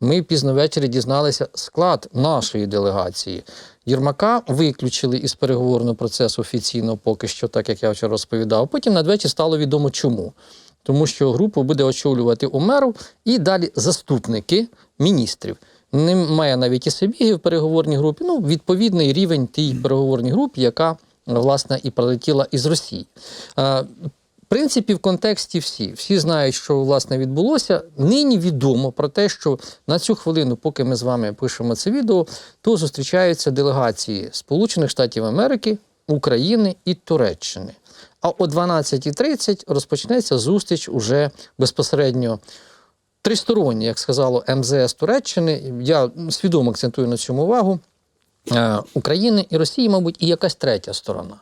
Ми пізно ввечері дізналися склад нашої делегації. Єрмака виключили із переговорного процесу офіційно поки що, так як я вчора розповідав. Потім надвечір стало відомо чому. Тому що групу буде очолювати Умеров і далі заступники міністрів. Немає навіть і Сибіги в переговорній групі. Ну, відповідний рівень тій переговорній групі, яка власне і прилетіла із Росії. Принципі, в контексті всі. Всі знають, що власне відбулося. Нині відомо про те, що на цю хвилину, поки ми з вами пишемо це відео, то зустрічаються делегації Сполучених Штатів Америки, України і Туреччини. А о 12.30 розпочнеться зустріч уже безпосередньо тристороння, як сказало МЗС Туреччини. Я свідомо акцентую на цьому увагу. е, України і Росії, мабуть, і якась третя сторона.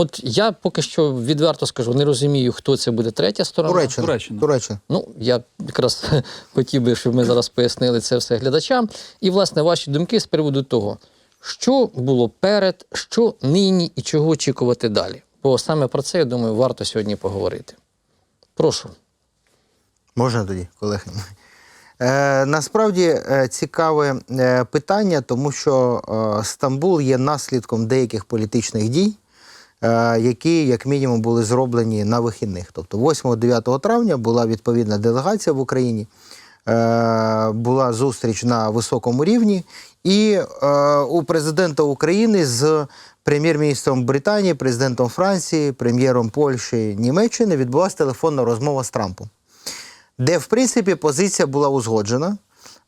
От я поки що відверто скажу, не розумію, хто це буде третя сторона. Туреччина. Туреччина. Туреччина. Ну, я якраз хотів би, щоб ми зараз пояснили це все глядачам. І, власне, ваші думки з приводу того, що було перед, що нині і чого очікувати далі. Бо саме про це, я думаю, варто сьогодні поговорити. Прошу. Можна тоді, колеги? Е, насправді е, цікаве е, питання, тому що е, Стамбул є наслідком деяких політичних дій, які, як мінімум, були зроблені на вихідних. Тобто 8-9 травня була відповідна делегація в Україні, е, була зустріч на високому рівні, і е, у президента України з прем'єр-міністром Британії, президентом Франції, прем'єром Польщі, Німеччини відбулася телефонна розмова з Трампом де, в принципі, позиція була узгоджена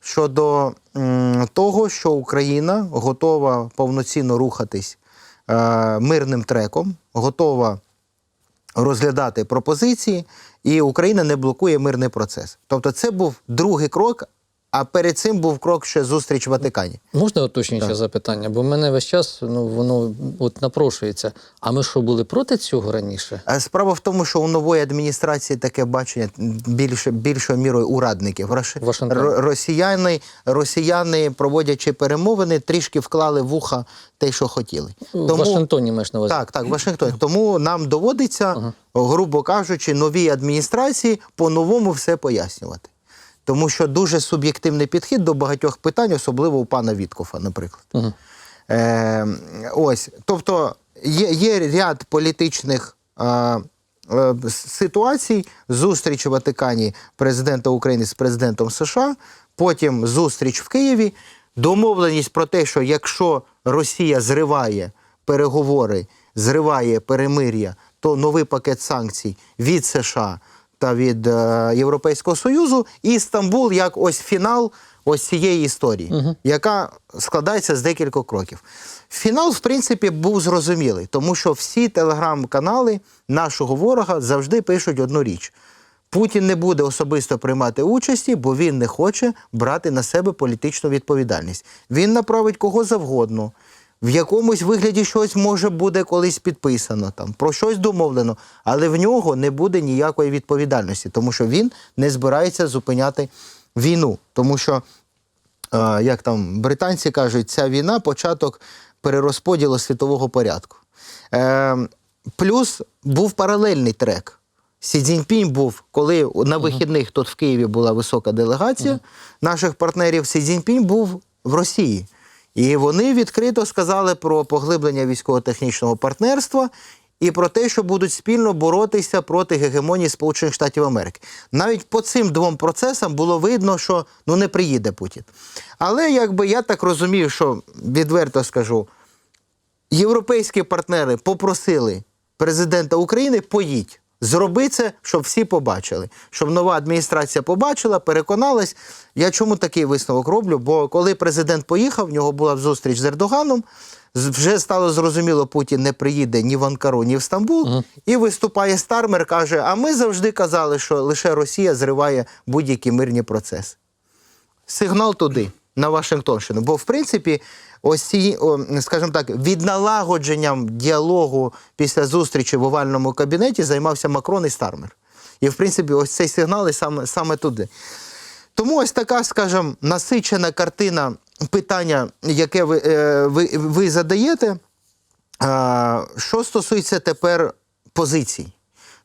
щодо того, що Україна готова повноцінно рухатись е, мирним треком, готова розглядати пропозиції, і Україна не блокує мирний процес. Тобто, це був другий крок, а перед цим був крок ще зустріч в Ватикані. Можна уточнююче запитання? Бо в мене весь час ну, воно от напрошується. А ми що були проти цього раніше? Справа в тому, що у нової адміністрації таке бачення більше, більшою мірою урадників. Вашингтон. Росіяни, росіяни, проводячи перемовини, трішки вклали в уха те, що хотіли. В Вашингтоні маєш на увазі. Так, так, Вашингтон. Тому нам доводиться, грубо кажучи, новій адміністрації по-новому все пояснювати. Тому що дуже суб'єктивний підхід до багатьох питань, особливо у пана Віткофа, наприклад. Е, ось, тобто є, є ряд політичних е, е, ситуацій, зустріч у Ватикані президента України з президентом США, потім зустріч в Києві, домовленість про те, що якщо Росія зриває переговори, зриває перемир'я, то новий пакет санкцій від США та від е, Європейського Союзу, і Стамбул як ось фінал ось цієї історії, яка складається з декількох кроків. Фінал, в принципі, був зрозумілий, тому що всі телеграм-канали нашого ворога завжди пишуть одну річ. Путін не буде особисто приймати участі, бо він не хоче брати на себе політичну відповідальність. Він направить кого завгодно. В якомусь вигляді щось може буде колись підписано, там про щось домовлено, але в нього не буде ніякої відповідальності, тому що він не збирається зупиняти війну. Тому що, е, як там британці кажуть, ця війна початок перерозподілу світового порядку. Е, плюс був паралельний трек. Сі Цзіньпінь був, коли на вихідних тут в Києві була висока делегація наших партнерів. Сі Цзіньпінь був в Росії. І вони відкрито сказали про поглиблення військово-технічного партнерства і про те, що будуть спільно боротися проти гегемонії Сполучених Штатів Америки. Навіть по цим двом процесам було видно, що ну не приїде Путін. Але якби я так розумію, що відверто скажу, європейські партнери попросили президента України поїдь. Зроби це, щоб всі побачили, щоб нова адміністрація побачила, переконалась. Я чому такий висновок роблю? Бо коли президент поїхав, в нього була зустріч з Ердоганом. Вже стало зрозуміло, Путін не приїде ні в Анкару, ні в Стамбул. І виступає Стармер, каже: А ми завжди казали, що лише Росія зриває будь-які мирні процеси сигнал туди, на Вашингтонщину. Бо, в принципі, ось скажімо так, від налагодженням діалогу після зустрічі в овальному кабінеті займався Макрон і Стармер. І, в принципі, ось цей сигнал і саме, саме туди. Тому ось така, скажімо, насичена картина питання, яке ви, е, ви, ви задаєте. Що стосується тепер позицій.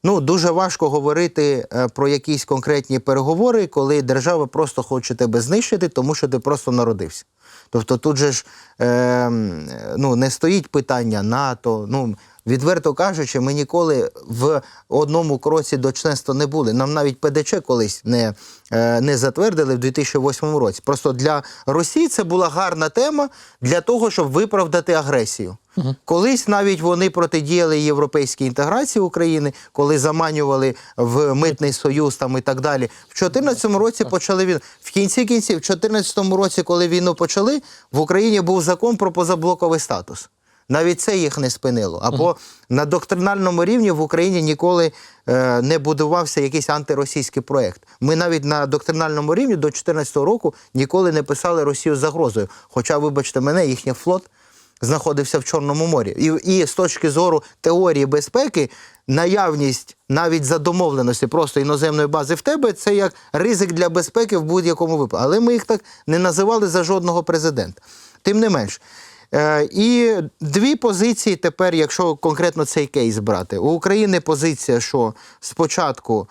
Ну дуже важко говорити е, про якісь конкретні переговори, коли держава просто хоче тебе знищити, тому що ти просто народився. Тобто тут же ж е, ну, не стоїть питання НАТО. Ну, відверто кажучи, ми ніколи в одному кроці до членства не були. Нам навіть ПДЧ колись не, е, не затвердили в 2008 році. Просто для Росії це була гарна тема для того, щоб виправдати агресію. Колись навіть вони протидіяли європейській інтеграції України, коли заманювали в митний союз там і так далі. В 2014 році почали він в кінці кінців, в 2014 році, коли війну почали, в Україні був закон про позаблоковий статус. Навіть це їх не спинило. Або на доктринальному рівні в Україні ніколи е, не будувався якийсь антиросійський проєкт. Ми навіть на доктринальному рівні до 2014 року ніколи не писали Росію загрозою. Хоча, вибачте мене, їхній флот знаходився в Чорному морі. І, і з точки зору теорії безпеки, наявність навіть за домовленості просто іноземної бази в тебе це як ризик для безпеки в будь-якому випадку. Але ми їх так не називали за жодного президента. Тим не менш. Е, і дві позиції тепер, якщо конкретно цей кейс брати. У України позиція, що спочатку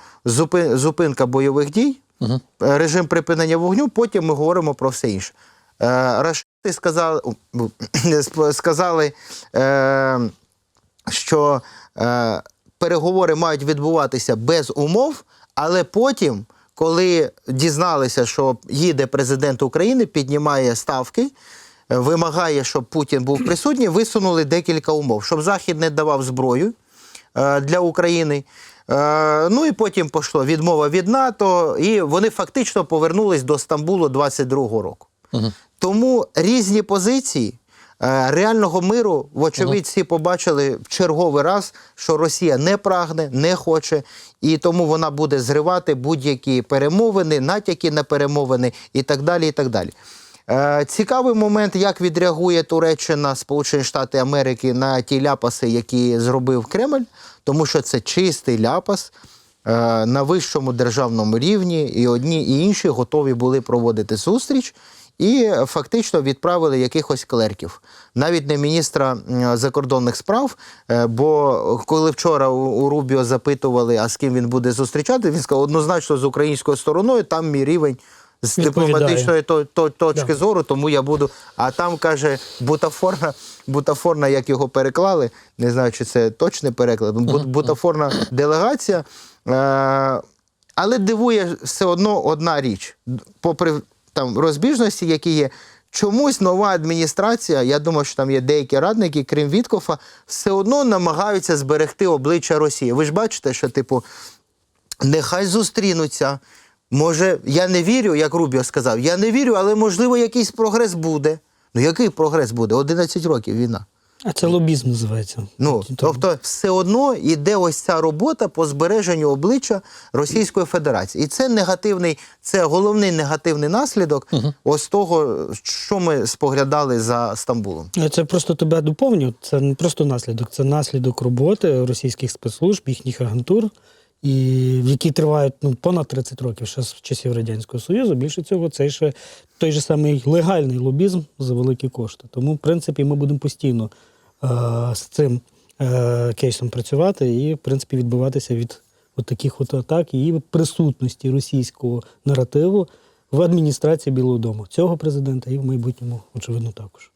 зупинка бойових дій, е, режим припинення вогню, потім ми говоримо про все інше. Е, Рашисти сказали, сказали що переговори мають відбуватися без умов, але потім, коли дізналися, що їде президент України, піднімає ставки, вимагає, щоб Путін був присутній, висунули декілька умов, щоб Захід не давав зброю е, для України. Е, Ну і потім пішло відмова від НАТО, і вони фактично повернулись до Стамбулу 22-го року. Тому різні позиції. е, Реального миру, вочевидь, всі побачили в черговий раз, що Росія не прагне, не хоче, і тому вона буде зривати будь-які перемовини, натяки на перемовини і так далі. І так далі. Е, Цікавий момент, як відреагує Туреччина, Сполучені Штати Америки на ті ляпаси, які зробив Кремль, тому що це чистий ляпас е, на вищому державному рівні, і одні і інші готові були проводити зустріч. І фактично відправили якихось клерків, навіть не міністра закордонних справ. е, Бо коли вчора у у Рубіо запитували, а з ким він буде зустрічати, він сказав однозначно з українською стороною, там мій рівень з дипломатичної то, то, точки Да. зору, тому я буду. А там каже бутафорна, бутафорна, як його переклали. Не знаю, чи це точний переклад. Бутафорна делегація. Е, але дивує все одно одна річ, попри там розбіжності, які є. Чомусь нова адміністрація, я думаю, що там є деякі радники, крім Віткофа, все одно намагаються зберегти обличчя Росії. Ви ж бачите, що, типу, нехай зустрінуться. Може, я не вірю, як Рубіо сказав, я не вірю, але можливо якийсь прогрес буде. Ну який прогрес буде? 11 років війна. А це лобізм називається. Ну, тобто, все одно йде ось ця робота по збереженню обличчя Російської Федерації. І це негативний, це головний негативний наслідок ось того, що ми споглядали за Стамбулом. Це просто тебе доповню. Це не просто наслідок, це наслідок роботи російських спецслужб, їхніх агентур, і які тривають ну, понад 30 років ще з часів Радянського Союзу. Більше цього, це ще той же самий легальний лобізм за великі кошти. Тому, в принципі, ми будемо постійно е, з цим е, кейсом працювати і, в принципі, відбиватися від таких от атак і присутності російського наративу в адміністрації Білого Дому цього президента і в майбутньому, очевидно, також.